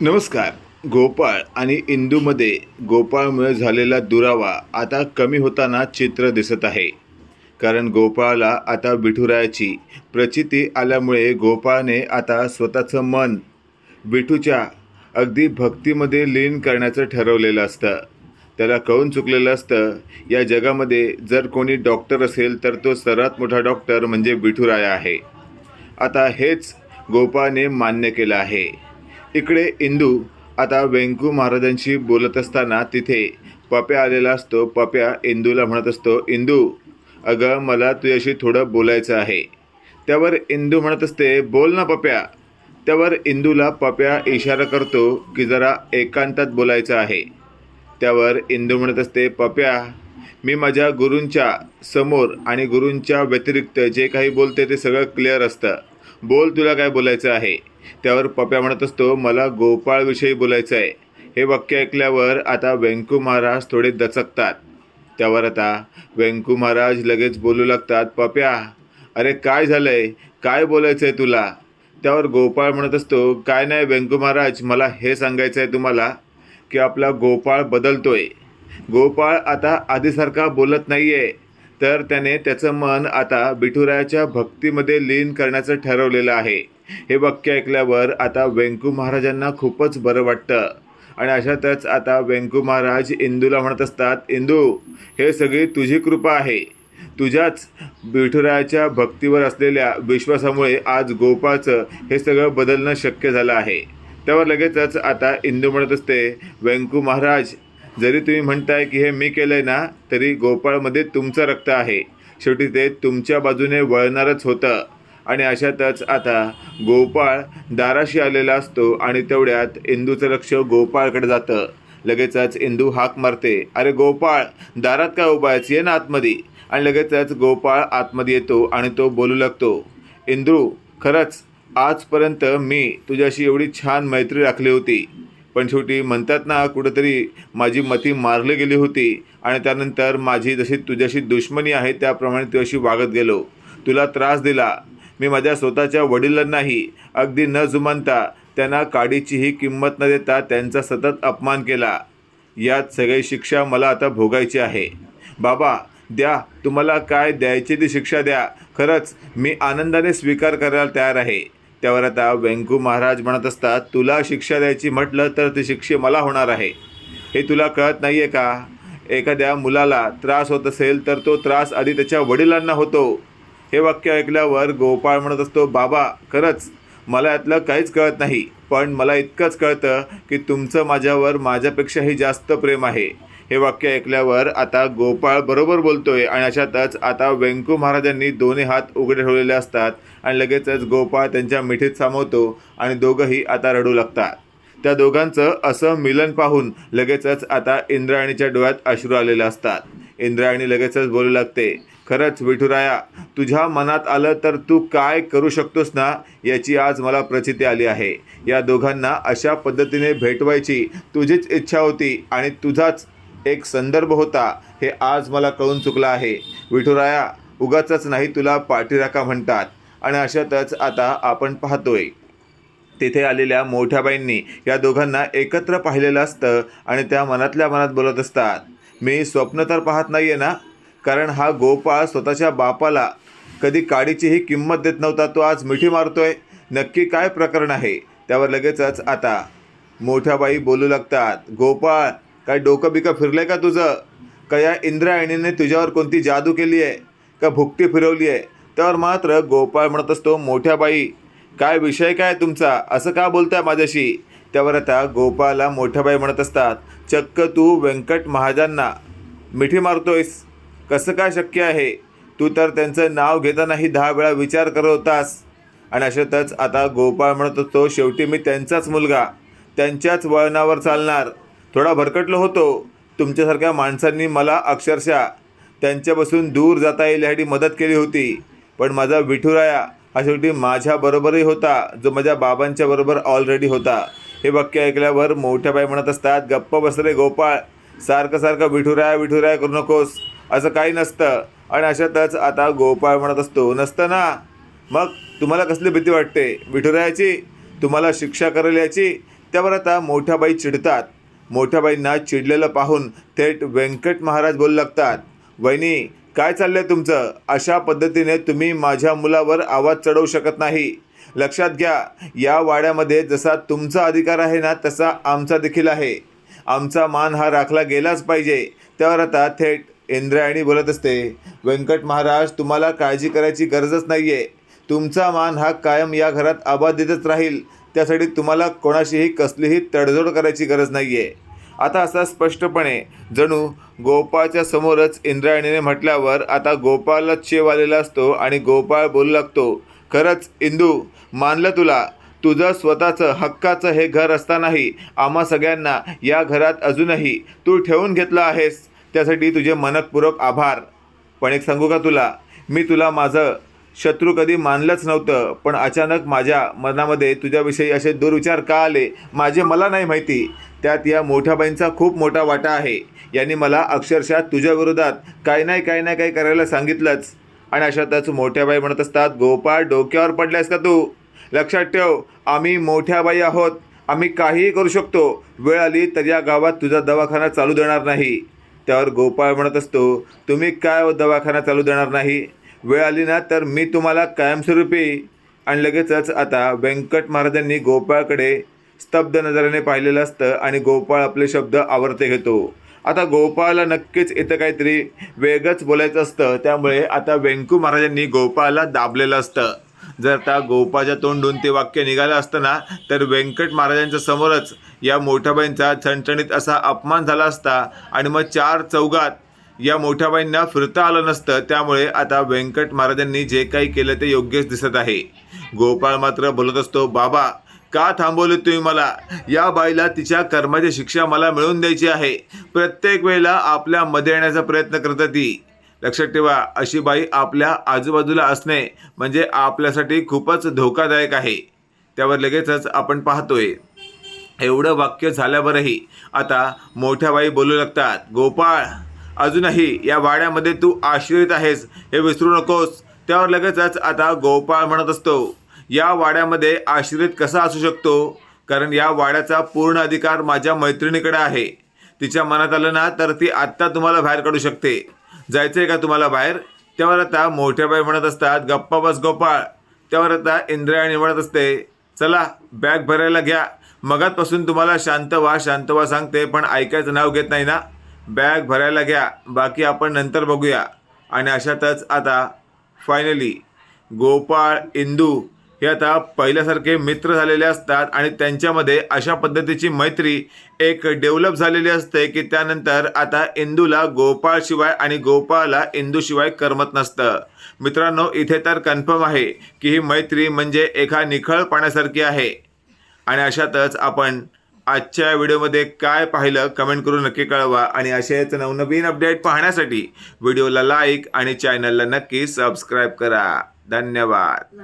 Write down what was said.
नमस्कार. गोपाळ आणि इंदूमध्ये गोपाळमुळे झालेला दुरावा आता कमी होताना चित्र दिसत आहे. कारण गोपाळला आता विठुरायाची प्रचिती आल्यामुळे गोपाळने आता स्वतःचं मन विठूच्या अगदी भक्तीमध्ये लीन करण्याचं ठरवलेलं असतं. त्याला कळून चुकलेलं असतं या जगामध्ये जर कोणी डॉक्टर असेल तर तो सर्वात मोठा डॉक्टर म्हणजे विठुराया आहे. आता हेच गोपाळने मान्य केलं आहे. इकडे इंदू आता वेंकू महाराजांशी बोलत असताना तिथे पप्या आलेला असतो. पप्या इंदूला म्हणत असतो इंदू अगं मला तुझ्याशी थोडं बोलायचं आहे. त्यावर इंदू म्हणत असते बोल ना पप्या. त्यावर इंदूला पप्या इशारा करतो की जरा एकांतात बोलायचं आहे. त्यावर इंदू म्हणत असते पप्या मी माझ्या गुरूंच्या समोर आणि गुरूंच्या व्यतिरिक्त जे काही बोलते ते सगळं क्लिअर असतं. बोल तुला काय बोलायचं आहे. त्यावर पप्या म्हणत असतो मला गोपाळविषयी बोलायचं आहे हे वाक्य ऐकल्यावर आता व्यंकू महाराज थोडे दचकतात. त्यावर आता व्यंकू महाराज लगेच बोलू लागतात पप्या अरे काय झालंय? काय बोलायचं आहे तुला? त्यावर गोपाळ म्हणत असतो काय नाही व्यंकू महाराज मला हे सांगायचं आहे तुम्हाला की आपला गोपाळ बदलतोय. गोपाळ आता आधीसारखा बोलत नाही आहे तर त्याने त्याचं मन आता विठुरायाच्या भक्तीमध्ये लीन करण्याचं ठरवलेलं आहे. हे वाक्य ऐकल्यावर आता व्यंकू महाराजांना खूपच बरं वाटतं. आणि अशातच आता व्यंकू महाराज इंदूला म्हणत असतात इंदू हे सगळी तुझी कृपा आहे. तुझ्याच विठुरायाच्या भक्तीवर असलेल्या विश्वासामुळे आज गोपाळचं हे सगळं बदलणं शक्य झालं आहे. त्यावर लगेचच आता इंदू म्हणत असते व्यंकू महाराज जरी तुम्ही म्हणताय की हे मी केलंय ना तरी गोपाळमध्ये तुमचं रक्त आहे. शेवटी ते तुमच्या बाजूने वळणारच होतं. आणि अशातच आता गोपाळ दाराशी आलेला असतो आणि तेवढ्यात इंदूचं लक्ष गोपाळकडे जातं. लगेचच इंदू हाक मारते. अरे गोपाळ दारात काय उभा आहेस? ये ना आतमध्ये. आणि लगेचच गोपाळ आतमध्ये येतो आणि तो बोलू लागतो. इंदू खरंच आजपर्यंत मी तुझ्याशी एवढी छान मैत्री राखली होती. पण शेवटी म्हणतात ना कुठंतरी माझी मती मारली गेली होती. आणि त्यानंतर माझी जशी तुझ्याशी दुश्मनी आहे त्याप्रमाणे तुझ्याशी वागत गेलो. तुला त्रास दिला. मी माझ्या स्वतःच्या वडिलांनाही अगदी न जुमानता त्यांना काडीचीही किंमत न देता त्यांचा सतत अपमान केला. यात सगळी शिक्षा मला आता भोगायची आहे. बाबा द्या. तुम्हाला काय द्यायची ती शिक्षा द्या. खरंच मी आनंदाने स्वीकार करायला तयार आहे. त्यावर आता व्यंकू महाराज म्हणत असतात तुला शिक्षा द्यायची म्हटलं तर ती शिक्षा मला होणार आहे. हे तुला कळत नाही आहे का? एखाद्या मुलाला त्रास होत असेल तर तो त्रास आधी त्याच्या वडिलांना होतो. हे वाक्य ऐकल्यावर गोपाळ म्हणत असतो बाबा खरंच मला यातलं काहीच कळत नाही पण मला इतकंच कळतं की तुमचं माझ्यावर माझ्यापेक्षाही जास्त प्रेम आहे. हे वाक्य ऐकल्यावर आता गोपाळ बरोबर बोलतोय आणि अशातच आता व्यंकू महाराजांनी दोन्ही हात उघडे ठेवलेले असतात आणि लगेचच गोपाळ त्यांच्या मिठीत सामावतो आणि दोघंही आता रडू लागतात. त्या दोघांचं असं मिलन पाहून लगेचच आता इंद्रायणीच्या डोळ्यात अश्रू आलेले असतात. इंद्रायणी लगेचच बोलू लागते खरंच विठुराया तुझ्या मनात आलं तर तू काय करू शकतोस ना याची आज मला प्रचिती आली आहे. या दोघांना अशा पद्धतीने भेटवायची तुझीच इच्छा होती आणि तुझाच एक संदर्भ होता हे आज मला कळून चुकलं आहे. विठुराया उगाचच नाही तुला पाठीराखा म्हणतात आणि अशातच आता आपण पाहतोय. तिथे आलेल्या मोठ्याबाईंनी या दोघांना एकत्र पाहिलेलं असतं आणि त्या मनातल्या मनात बोलत असतात. मी स्वप्न तर पाहत नाही आहे ना कारण हा गोपाळ स्वतःच्या बापाला कधी काडीचीही किंमत देत नव्हता तो आज मिठी मारतोय. नक्की काय प्रकरण आहे? त्यावर लगेचच आता मोठ्या बाई बोलू लागतात. गोपाळ काय डोकं बिकं फिरलंय का तुझं? का या इंद्रायणीने तुझ्यावर कोणती जादू केली आहे? का भुकटी फिरवली आहे? त्यावर मात्र गोपाळ म्हणत असतो मोठ्या बाई काय विषय काय तुमचा? असं का बोलताय माझ्याशी? त्यावर आता गोपाळला मोठ्या बाई म्हणत असतात चक्क तू व्यंकट महाजांना मिठी मारतोयस. कसं काय शक्य आहे? तू तर त्यांचं नाव घेतानाही दहा वेळा विचार करत होतास. आणि अशातच आता गोपाळ म्हणत होतो शेवटी मी त्यांचाच मुलगा. त्यांच्याच वळणावर चालणार. थोडा भरकटलो होतो. तुमच्यासारख्या माणसांनी मला अक्षरशः त्यांच्यापासून दूर जाता येईल यासाठी मदत केली होती. पण माझा विठुराया हा शेवटी माझ्याबरोबरही होता. जो माझ्या बाबांच्या बरोबर ऑलरेडी होता. हे वाक्य ऐकल्यावर मोठ्या बाई म्हणत असतात गप्प बसरे गोपाळ. सारखं सारखं विठुराया विठुराया करू नकोस. असं काही नसतं. आणि अशातच आता गोपाळ म्हणत असतो नसतं ना. मग तुम्हाला कसली भीती वाटते? विठुरायाची? तुम्हाला शिक्षा करेल याची? त्यावर आता मोठ्याबाई चिडतात. मोठ्याबाईंना चिडलेलं पाहून थेट व्यंकट महाराज बोलू लागतात वहिनी काय चाललंय तुमचं? अशा पद्धतीने तुम्ही माझ्या मुलावर आवाज चढवू शकत नाही. लक्षात घ्या या वाड्यामध्ये जसा तुमचा अधिकार आहे ना तसा आमचा देखील आहे. आमचा मान हा राखला गेलाच पाहिजे. त्यावर आता थेट इंद्रायणी बोलत असते व्यंकट महाराज तुम्हाला काळजी करायची गरजच नाही आहे तुमचा मान हा कायम या घरात आबादितच राहील. त्यासाठी तुम्हाला कोणाशीही कसलीही तडजोड करायची गरज नाही आहे आता असा स्पष्टपणे जणू गोपाळच्या समोरच इंद्रायणीने म्हटल्यावर आता गोपाळला चेव आलेला असतो आणि गोपाळ बोलू लागतो खरंच इंदू मानलं तुला? तुझं स्वतःचं हक्काचं हे घर असतानाही आम्हा सगळ्यांना या घरात अजूनही तू ठेवून घेतलं आहेस. त्यासाठी तुझे मनकपूर्वक आभार. पण एक सांगू का तुला? मी तुला माझं शत्रू कधी मानलंच नव्हतं पण अचानक माझ्या मनामध्ये तुझ्याविषयी असे दुर्विचार का आले माझे मला नाही माहिती. त्यात या मोठ्या बाईंचा खूप मोठा वाटा आहे. यांनी मला अक्षरशः तुझ्या विरोधात काही नाही काही नाही काही करायला सांगितलंच. आणि अशातच मोठ्या बाई म्हणत असतात गोपाळ डोक्यावर पडल्यास का तू? लक्षात ठेव आम्ही मोठ्या बाई आहोत. आम्ही काहीही करू शकतो. वेळ आली तर या गावात तुझा दवाखाना चालू देणार नाही. त्यावर गोपाळ म्हणत असतो तुम्ही काय दवाखाना चालू देणार नाही? वेळ आली ना तर मी तुम्हाला कायमस्वरूपी आणि लगेचच आता व्यंकट महाराजांनी गोपाळकडे स्तब्ध नजरेने पाहिलेलं असतं आणि गोपाळ आपले शब्द आवर्ते घेतो. आता गोपाळला नक्कीच इथं काहीतरी वेगळंच बोलायचं असतं त्यामुळे आता व्यंकू महाराजांनी गोपाळला दाबलेलं असतं. जर त्या गोपाच्या तोंडून ते वाक्य निघालं असतं ना तर व्यंकट महाराजांच्या समोरच या मोठ्याबाईंचा छणछणीत असा अपमान झाला असता आणि मग चार चौघात या मोठ्याबाईंना फिरता आलं नसतं. त्यामुळे आता व्यंकट महाराजांनी जे काही केलं ते योग्यच दिसत आहे. गोपाळ मात्र बोलत असतो बाबा का थांबवले तुम्ही मला? या बाईला तिच्या कर्माची शिक्षा मला मिळवून द्यायची आहे. प्रत्येक वेळेला आपल्या मध्ये येण्याचा प्रयत्न करत ती. लक्षात ठेवा अशी बाई आपल्या आजूबाजूला असणे म्हणजे आपल्यासाठी खूपच धोकादायक आहे. त्यावर लगेचच आपण पाहतोय. एवढं वाक्य झाल्यावरही आता मोठ्या बाई बोलू लागतात गोपाळ अजूनही या वाड्यामध्ये तू आश्रित आहेस हे विसरू नकोस. त्यावर लगेचच आता गोपाळ म्हणत असतो या वाड्यामध्ये आश्रित कसा असू शकतो? कारण या वाड्याचा पूर्ण अधिकार माझ्या मैत्रिणीकडे आहे. तिच्या मनात आलं ना तर ती आत्ता तुम्हाला बाहेर काढू शकते. जायचं आहे का तुम्हाला बाहेर? त्यावर आता मोठ्या बाई म्हणत असतात गप्पा बस गोपाळ. त्यावर आता इंद्रायणी म्हणत असते चला बॅग भरायला घ्या. मगातपासून तुम्हाला शांत व्हा शांत व्हा सांगते पण ऐकायचं नाव घेत नाही ना. बॅग भरायला घ्या बाकी आपण नंतर बघूया. आणि अशातच आता फायनली गोपाळ इंदू हे आता पहिल्यासारखे मित्र झालेले असतात आणि त्यांच्यामध्ये अशा पद्धतीची मैत्री एक डेव्हलप झालेली असते की त्यानंतर आता इंदूला गोपाळशिवाय आणि गोपाळला इंदूशिवाय करमत नसतं. मित्रांनो इथे तर कन्फर्म आहे की ही मैत्री म्हणजे एका निखळ पाण्यासारखी आहे. आणि अशातच आपण आजच्या व्हिडिओमध्ये काय पाहिलं कमेंट करून नक्की कळवा आणि असेच नवनवीन अपडेट पाहण्यासाठी व्हिडिओला लाईक आणि चॅनलला नक्की सबस्क्राईब करा. धन्यवाद.